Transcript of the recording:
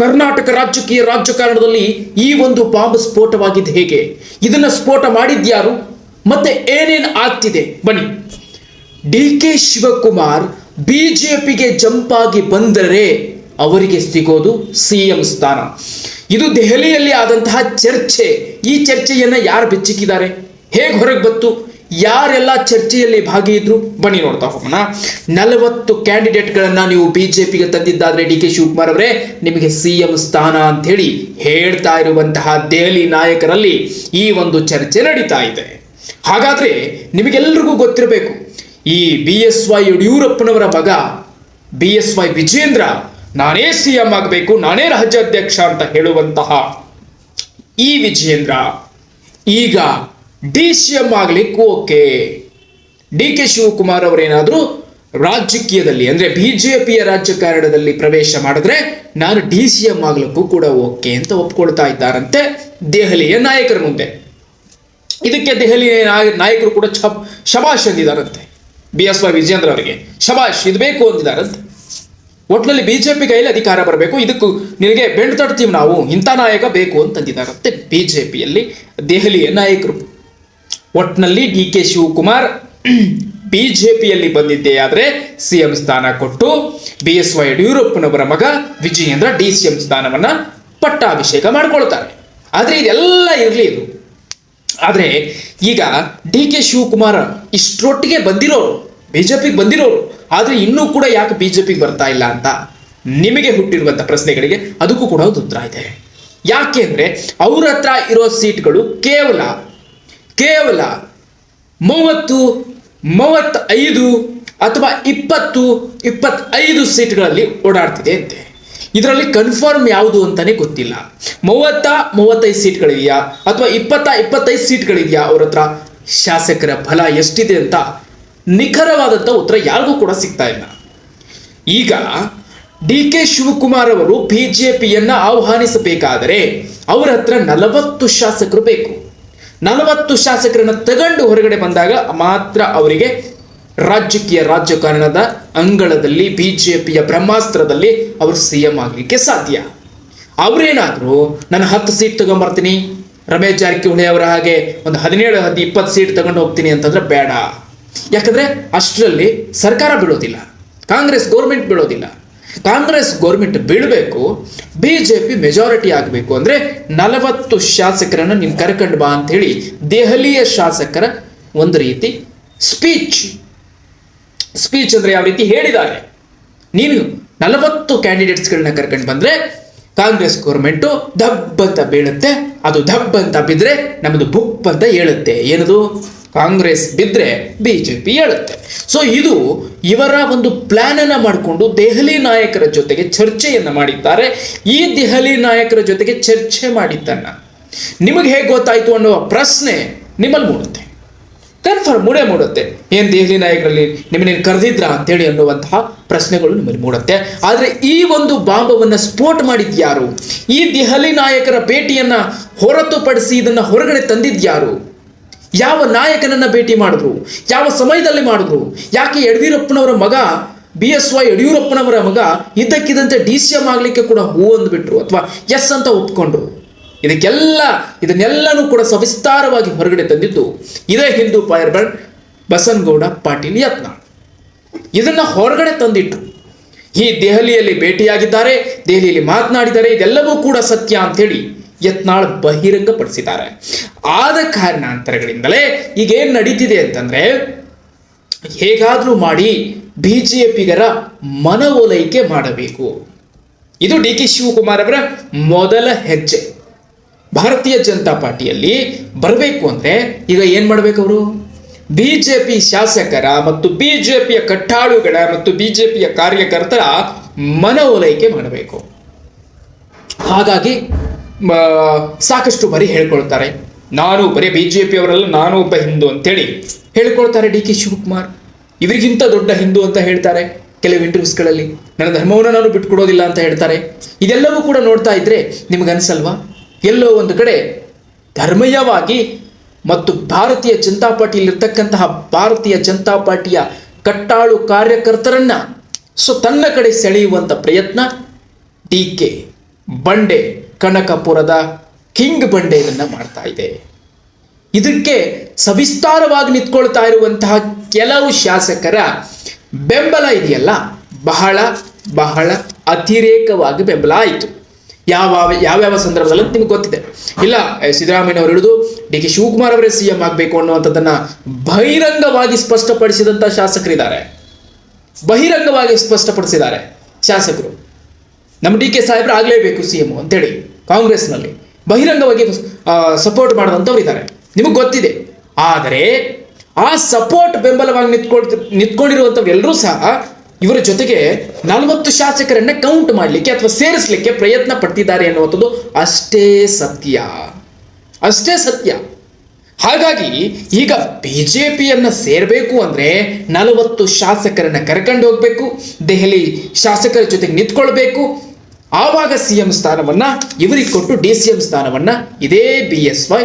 ಕರ್ನಾಟಕ ರಾಜಕೀಯ ರಾಜಕಾರಣದಲ್ಲಿ ಈ ಒಂದು ಬಾಂಬ್ ಸ್ಫೋಟವಾಗಿದ್ದು ಹೇಗೆ? ಇದನ್ನ ಸ್ಫೋಟ ಮಾಡಿದ್ಯಾರು ಮತ್ತೆ ಏನೇನು ಆಗ್ತಿದೆ? ಬನ್ನಿ. ಡಿ ಕೆ ಶಿವಕುಮಾರ್ ಬಿಜೆಪಿಗೆ ಜಂಪ್ ಆಗಿ ಬಂದರೆ ಅವರಿಗೆ ಸಿಗೋದು ಸಿಎಂ ಸ್ಥಾನ. ಇದು ದೆಹಲಿಯಲ್ಲಿ ಆದಂತಹ ಚರ್ಚೆ. ಈ ಚರ್ಚೆಯನ್ನ ಯಾರು ಬೆಚ್ಚಿಕ್ಕಿದ್ದಾರೆ ಹೇಗೆ ಹೊರಗೆ ಬಂತು? ಯಾರೆಲ್ಲ ಚರ್ಚೆಯಲ್ಲಿ ಭಾಗಿಯಿದ್ರು ಬನ್ನಿ ನೋಡ್ತಾ ಹೋಗೋಣ. ನಲವತ್ತು ಕ್ಯಾಂಡಿಡೇಟ್ಗಳನ್ನು ನೀವು ಬಿಜೆಪಿಗೆ ತಂದಿದ್ದಾದ್ರೆ ಡಿ ಕೆ ಶಿವಕುಮಾರ್ ಅವರೇ, ನಿಮಗೆ ಸಿಎಂ ಸ್ಥಾನ ಅಂತ ಹೇಳಿ ಹೇಳ್ತಾ ಇರುವಂತಹ ದೆಹಲಿ ನಾಯಕರಲ್ಲಿ ಈ ಒಂದು ಚರ್ಚೆ ನಡೀತಾ ಇದೆ. ಹಾಗಾದ್ರೆ ನಿಮಗೆಲ್ಲರಿಗೂ ಗೊತ್ತಿರಬೇಕು, ಈ ಬಿ ಎಸ್ ವೈ ಯಡಿಯೂರಪ್ಪನವರ ಮಗ ಬಿ ಎಸ್ ವೈ ವಿಜೇಂದ್ರ ನಾನೇ ಸಿ ಎಂ ಆಗಬೇಕು, ನಾನೇ ರಾಜ್ಯಾಧ್ಯಕ್ಷ ಅಂತ ಹೇಳುವಂತಹ ಈ ವಿಜೇಂದ್ರ ಈಗ ಡಿ ಸಿ ಎಂ ಆಗ್ಲಿಕ್ಕೆ ಓಕೆ. ಡಿ ಕೆ ಶಿವಕುಮಾರ್ ಅವರೇನಾದರೂ ರಾಜಕೀಯದಲ್ಲಿ, ಅಂದ್ರೆ ಪಿಯ ರಾಜಕಾರಣದಲ್ಲಿ ಪ್ರವೇಶ ಮಾಡಿದ್ರೆ ನಾನು ಡಿ ಸಿ ಎಂ ಆಗ್ಲಿಕ್ಕೂ ಕೂಡ ಓಕೆ ಅಂತ ಒಪ್ಕೊಳ್ತಾ ಇದ್ದಾರಂತೆ ದೆಹಲಿಯ ನಾಯಕರ ಮುಂದೆ. ಇದಕ್ಕೆ ದೆಹಲಿಯ ನಾಯ- ನಾಯಕರು ಕೂಡ ಛಪ್, ಶಬಾಷ್ ಅಂದಿದ್ದಾರಂತೆ. ಬಿ ಎಸ್ ವೈ ವಿಜೇಂದ್ರ ಅವರಿಗೆ. ಶಬಾಷ್, ಇದು ಬೇಕು ಅಂದಿದ್ದಾರಂತೆ. ಒಟ್ಟಿನಲ್ಲಿ ಬಿಜೆಪಿ ಕೈಯಲ್ಲಿ ಅಧಿಕಾರ ಬರಬೇಕು. ಇದಕ್ಕೂ ನಿನಗೆ ಬೆಂಡ್ ತಡ್ತೀವಿ ನಾವು, ಇಂಥ ನಾಯಕ ಬೇಕು ಅಂತಂದಿದ್ದಾರಂತೆ ಬಿಜೆಪಿಯಲ್ಲಿ ದೆಹಲಿಯ ನಾಯಕರು. ಒಟ್ಟಿನಲ್ಲಿ ಡಿ ಕೆ ಶಿವಕುಮಾರ್ ಬಿಜೆಪಿಯಲ್ಲಿ ಬಂದಿದ್ದೇ ಆದರೆ ಸಿ ಎಂ ಸ್ಥಾನ ಕೊಟ್ಟು ಬಿ ಎಸ್ ವೈ ಯಡಿಯೂರಪ್ಪನವರ ಮಗ ವಿಜಯೇಂದ್ರ ಡಿ ಸಿ ಎಂ ಸ್ಥಾನವನ್ನು ಪಟ್ಟಾಭಿಷೇಕ ಮಾಡ್ಕೊಳ್ತಾರೆ. ಆದರೆ ಇದೆಲ್ಲ ಇರಲಿ ಇದು. ಆದರೆ ಈಗ ಡಿ ಕೆ ಶಿವಕುಮಾರ್ ಇಷ್ಟರೊಟ್ಟಿಗೆ ಬಂದಿರೋರು, ಬಿಜೆಪಿಗೆ ಬಂದಿರೋರು, ಆದರೆ ಇನ್ನೂ ಕೂಡ ಯಾಕೆ ಬಿಜೆಪಿಗೆ ಬರ್ತಾ ಇಲ್ಲ ಅಂತ ನಿಮಗೆ ಹುಟ್ಟಿರುವಂಥ ಪ್ರಶ್ನೆಗಳಿಗೆ ಅದಕ್ಕೂ ಕೂಡ ಒಂದು ಉತ್ತರ ಇದೆ. ಯಾಕೆ ಅಂದರೆ ಅವ್ರ ಹತ್ರ ಇರೋ ಸೀಟ್ಗಳು ಕೇವಲ ಕೇವಲ ಮೂವತ್ತು, ಮೂವತ್ತೈದು ಅಥವಾ ಇಪ್ಪತ್ತು, ಇಪ್ಪತ್ತೈದು ಸೀಟ್ಗಳಲ್ಲಿ ಓಡಾಡ್ತಿದೆ ಅಂತೆ. ಇದರಲ್ಲಿ ಕನ್ಫರ್ಮ್ ಯಾವುದು ಅಂತಾನೆ ಗೊತ್ತಿಲ್ಲ. ಮೂವತ್ತ, ಮೂವತ್ತೈದು ಸೀಟ್ಗಳಿದೆಯಾ ಅಥವಾ ಇಪ್ಪತ್ತ, ಇಪ್ಪತ್ತೈದು ಸೀಟ್ಗಳಿದೆಯಾ ಅವ್ರ ಹತ್ರ? ಶಾಸಕರ ಫಲ ಎಷ್ಟಿದೆ ಅಂತ ನಿಖರವಾದಂಥ ಉತ್ತರ ಯಾರಿಗೂ ಕೂಡ ಸಿಗ್ತಾ ಇಲ್ಲ. ಈಗ ಡಿ ಕೆ ಶಿವಕುಮಾರ್ ಅವರು ಬಿಜೆಪಿಯನ್ನ ಆಹ್ವಾನಿಸಬೇಕಾದರೆ ಅವರ ಹತ್ರ ನಲವತ್ತು ಶಾಸಕರು ಬೇಕು. ನಲವತ್ತು ಶಾಸಕರನ್ನು ತಗೊಂಡು ಹೊರಗಡೆ ಬಂದಾಗ ಮಾತ್ರ ಅವರಿಗೆ ರಾಜಕೀಯ ರಾಜಕಾರಣದ ಅಂಗಳದಲ್ಲಿ ಬಿ ಜೆ ಪಿಯ ಬ್ರಹ್ಮಾಸ್ತ್ರದಲ್ಲಿ ಅವರು ಸಿ ಎಂ ಆಗಲಿಕ್ಕೆ ಸಾಧ್ಯ. ಅವರೇನಾದರೂ ನಾನು ಹತ್ತು ಸೀಟ್ ತಗೊಂಬರ್ತೀನಿ. ರಮೇಶ್ ಜಾರಕಿಹೊಳಿ ಅವರ ಹಾಗೆ ಒಂದು ಹದಿನೇಳು ಹದಿ ಇಪ್ಪತ್ತು ಸೀಟ್ ತಗೊಂಡು ಹೋಗ್ತೀನಿ ಅಂತಂದ್ರೆ ಬೇಡ. ಯಾಕಂದ್ರೆ ಅಷ್ಟರಲ್ಲಿ ಸರ್ಕಾರ ಬೀಳೋದಿಲ್ಲ. ಕಾಂಗ್ರೆಸ್ ಗೌರ್ಮೆಂಟ್ ಬೀಳೋದಿಲ್ಲ. ಕಾಂಗ್ರೆಸ್ ಗೌರ್ಮೆಂಟ್ ಬೀಳಬೇಕು ಬಿ ಜೆ ಪಿ ಮೆಜಾರಿಟಿ ಆಗಬೇಕು ಅಂದರೆ ನಲವತ್ತು ಶಾಸಕರನ್ನು ನೀನು ಕರ್ಕೊಂಡು ಬಾ ಅಂತ ಹೇಳಿ ದೆಹಲಿಯ ಶಾಸಕರ ಒಂದು ರೀತಿ ಸ್ಪೀಚ್ ಸ್ಪೀಚ್ ಅಂದರೆ ಯಾವ ರೀತಿ ಹೇಳಿದ್ದಾರೆ. ನೀನು ನಲವತ್ತು ಕ್ಯಾಂಡಿಡೇಟ್ಸ್ಗಳನ್ನ ಕರ್ಕೊಂಡು ಬಂದರೆ ಕಾಂಗ್ರೆಸ್ ಗೌರ್ಮೆಂಟು ದಬ್ ಅಂತ ಬೀಳುತ್ತೆ, ಅದು ದಬ್ ಅಂತ ಬಿದ್ದರೆ ನಮ್ಮದು ಬುಕ್ ಅಂತ ಹೇಳುತ್ತೆ ಏನದು? ಕಾಂಗ್ರೆಸ್ ಬಿದ್ದರೆ ಬಿ ಜೆ ಪಿ ಹೇಳುತ್ತೆ ಸೊ ಇದು ಇವರ ಒಂದು ಪ್ಲಾನ್ ಅನ್ನ ಮಾಡಿಕೊಂಡು ದೆಹಲಿ ನಾಯಕರ ಜೊತೆಗೆ ಚರ್ಚೆಯನ್ನ ಮಾಡಿದ್ದಾರೆ. ಈ ದೆಹಲಿ ನಾಯಕರ ಜೊತೆಗೆ ಚರ್ಚೆ ಮಾಡಿದ್ದನ್ನ ನಿಮಗೆ ಹೇಗೆ ಗೊತ್ತಾಯ್ತು ಅನ್ನುವ ಪ್ರಶ್ನೆ ನಿಮ್ಮಲ್ಲಿ ಮೂಡುತ್ತೆ. ಕನ್ಫರ್ಮ್ ಮೂಡೆ ಮೂಡುತ್ತೆ. ಏನು ದೆಹಲಿ ನಾಯಕರಲ್ಲಿ ನಿಮ್ಮನ್ನೇನು ಕರೆದಿದ್ರಾ ಅಂತೇಳಿ ಅನ್ನುವಂತಹ ಪ್ರಶ್ನೆಗಳು ನಿಮ್ಮಲ್ಲಿ ಮೂಡುತ್ತೆ. ಆದರೆ ಈ ಒಂದು ಬಾಂಬವನ್ನು ಸ್ಫೋಟ ಮಾಡಿದ್ಯಾರು? ಈ ದೆಹಲಿ ನಾಯಕರ ಭೇಟಿಯನ್ನ ಹೊರತುಪಡಿಸಿ ಇದನ್ನ ಹೊರಗಡೆ ತಂದಿದ್ಯಾರು? ಯಾವ ನಾಯಕನನ್ನು ಭೇಟಿ ಮಾಡಿದ್ರು? ಯಾವ ಸಮಯದಲ್ಲಿ ಮಾಡಿದ್ರು? ಯಾಕೆ ಯಡಿಯೂರಪ್ಪನವರ ಮಗ, ಬಿ ಎಸ್ ವೈ ಯಡಿಯೂರಪ್ಪನವರ ಮಗ ಇದ್ದಕ್ಕಿದ್ದಂತೆ ಡಿ ಸಿ ಎಂ ಆಗಲಿಕ್ಕೆ ಕೂಡ ಹೂ ಅಂದ್ಬಿಟ್ರು ಅಥವಾ ಎಸ್ ಅಂತ ಒಪ್ಕೊಂಡ್ರು? ಇದಕ್ಕೆಲ್ಲ, ಇದನ್ನೆಲ್ಲನೂ ಕೂಡ ಸವಿಸ್ತಾರವಾಗಿ ಹೊರಗಡೆ ತಂದಿದ್ದು ಇದೇ ಹಿಂದೂ ಪಾಯರ್ ಬ್ರ್ಯಾಂಡ್ ಬಸನಗೌಡ ಪಾಟೀಲ್ ಯತ್ನ. ಇದನ್ನ ಹೊರಗಡೆ ತಂದಿಟ್ರು. ಈ ದೆಹಲಿಯಲ್ಲಿ ಭೇಟಿಯಾಗಿದ್ದಾರೆ, ದೆಹಲಿಯಲ್ಲಿ ಮಾತನಾಡಿದ್ದಾರೆ, ಇದೆಲ್ಲವೂ ಕೂಡ ಸತ್ಯ ಅಂತೇಳಿ ಯತ್ನಾಳ್ ಬಹಿರಂಗಪಡಿಸಿದ್ದಾರೆ. ಆದ ಕಾರಣಾಂತರಗಳಿಂದಲೇ ಈಗ ಏನ್ ನಡೀತಿದೆ ಅಂತಂದ್ರೆ, ಹೇಗಾದರೂ ಮಾಡಿ ಬಿ ಜೆ ಪಿಗರ ಮನವೊಲೈಕೆ ಮಾಡಬೇಕು. ಇದು ಡಿ ಕೆ ಶಿವಕುಮಾರ್ ಅವರ ಮೊದಲ ಹೆಜ್ಜೆ. ಭಾರತೀಯ ಜನತಾ ಪಾರ್ಟಿಯಲ್ಲಿ ಬರಬೇಕು ಅಂದರೆ ಈಗ ಏನು ಮಾಡ್ಬೇಕು ಅವರು? ಬಿ ಜೆ ಪಿ ಶಾಸಕರ ಮತ್ತು ಬಿ ಜೆ ಪಿಯ ಕಟ್ಟಾಳುಗಳ ಮತ್ತು ಬಿ ಜೆ ಪಿಯ ಕಾರ್ಯಕರ್ತರ ಮನವೊಲೈಕೆ ಮಾಡಬೇಕು. ಹಾಗಾಗಿ ಸಾಕಷ್ಟು ಬರೀ ಹೇಳ್ಕೊಳ್ತಾರೆ. ನಾನು ಬರೀ ಬಿ ಜೆ ಪಿಯವರೆಲ್ಲ ನಾನು ಒಬ್ಬ ಹಿಂದೂ ಅಂತೇಳಿ ಹೇಳ್ಕೊಳ್ತಾರೆ ಡಿ ಕೆ ಶಿವಕುಮಾರ್. ಇವರಿಗಿಂತ ದೊಡ್ಡ ಹಿಂದೂ ಅಂತ ಹೇಳ್ತಾರೆ ಕೆಲವು ಇಂಟರ್ವ್ಯೂಸ್ಗಳಲ್ಲಿ ನನ್ನ ಧರ್ಮವನ್ನು ನಾನು ಬಿಟ್ಕೊಡೋದಿಲ್ಲ ಅಂತ ಹೇಳ್ತಾರೆ. ಇದೆಲ್ಲವೂ ಕೂಡ ನೋಡ್ತಾ ಇದ್ರೆ ನಿಮಗನ್ಸಲ್ವಾ ಎಲ್ಲೋ ಒಂದು ಕಡೆ ಧರ್ಮೀಯವಾಗಿ ಮತ್ತು ಭಾರತೀಯ ಜನತಾ ಪಾರ್ಟಿಯಲ್ಲಿರ್ತಕ್ಕಂತಹ ಭಾರತೀಯ ಜನತಾ ಪಾರ್ಟಿಯ ಕಟ್ಟಾಳು ಕಾರ್ಯಕರ್ತರನ್ನ ಸೊ ತನ್ನ ಕಡೆ ಸೆಳೆಯುವಂಥ ಪ್ರಯತ್ನ ಡಿ ಕೆ ಬಂಡೆ ಕನಕಪುರದ ಕಿಂಗ್ ಬಂಡೆಯನ್ನ ಮಾಡ್ತಾ ಇದೆ. ಇದಕ್ಕೆ ಸವಿಸ್ತಾರವಾಗಿ ನಿಂತ್ಕೊಳ್ತಾ ಇರುವಂತಹ ಕೆಲವು ಶಾಸಕರ ಬೆಂಬಲ ಇದೆಯಲ್ಲ? ಬಹಳ ಬಹಳ ಅತಿರೇಕವಾಗಿ ಬೆಂಬಲ ಆಯಿತು. ಯಾವ ಯಾವ್ಯಾವ ಸಂದರ್ಭದಲ್ಲಿ ಅಂತ ನಿಮ್ಗೆ ಗೊತ್ತಿದೆ. ಇಲ್ಲ ಏ, ಸಿದ್ದರಾಮಯ್ಯ ಅವರು ಹಿಡಿದು ಡಿ ಕೆ ಶಿವಕುಮಾರ್ ಅವರೇ ಸಿ ಎಂ ಆಗಬೇಕು ಅನ್ನುವಂಥದ್ದನ್ನು ಬಹಿರಂಗವಾಗಿ ಸ್ಪಷ್ಟಪಡಿಸಿದಂಥ ಶಾಸಕರಿದ್ದಾರೆ. ಬಹಿರಂಗವಾಗಿ ಸ್ಪಷ್ಟಪಡಿಸಿದ್ದಾರೆ ಶಾಸಕರು. ನಮ್ಮ ಡಿ ಕೆ ಸಾಹೇಬ್ರು ಆಗಲೇಬೇಕು ಸಿ ಎಂ ಅಂತೇಳಿ ಕಾಂಗ್ರೆಸ್ನಲ್ಲಿ. ಬಹಿರಂಗವಾಗಿ ಸಪೋರ್ಟ್ ಮಾಡಿದಂಥವ್ರು ಇದ್ದಾರೆ. ನಿಮಗೆ ಗೊತ್ತಿದೆ. ಆದರೆ ಆ ಸಪೋರ್ಟ್ ಬೆಂಬಲವಾಗಿ ನಿಂತ್ಕೊಳ್ತ, ನಿಂತ್ಕೊಂಡಿರುವಂಥವ್ರು ಎಲ್ಲರೂ ಸಹ ಇವರ ಜೊತೆಗೆ ನಲವತ್ತು ಶಾಸಕರನ್ನ ಕೌಂಟ್ ಮಾಡಲಿಕ್ಕೆ ಅಥವಾ ಸೇರಿಸಲಿಕ್ಕೆ ಪ್ರಯತ್ನ ಪಡ್ತಿದ್ದಾರೆ ಅನ್ನುವಂಥದ್ದು ಅಷ್ಟೇ ಸತ್ಯ. ಅಷ್ಟೇ ಸತ್ಯ. ಹಾಗಾಗಿ ಈಗ ಬಿ ಜೆ ಪಿಯನ್ನು ಸೇರಬೇಕು ಅಂದರೆ ನಲವತ್ತು ಶಾಸಕರನ್ನು ಕರ್ಕೊಂಡು ಹೋಗಬೇಕು, ದೆಹಲಿ ಶಾಸಕರ ಜೊತೆಗೆ ನಿಂತ್ಕೊಳ್ಬೇಕು. ಆವಾಗ ಸಿ ಎಂ ಸ್ಥಾನವನ್ನು, ಇವರಿಗೆ ಕೊಟ್ಟು ಡಿ ಸಿ ಎಂ ಸ್ಥಾನವನ್ನು, ಇದೇ ಬಿ ಎಸ್ ವೈ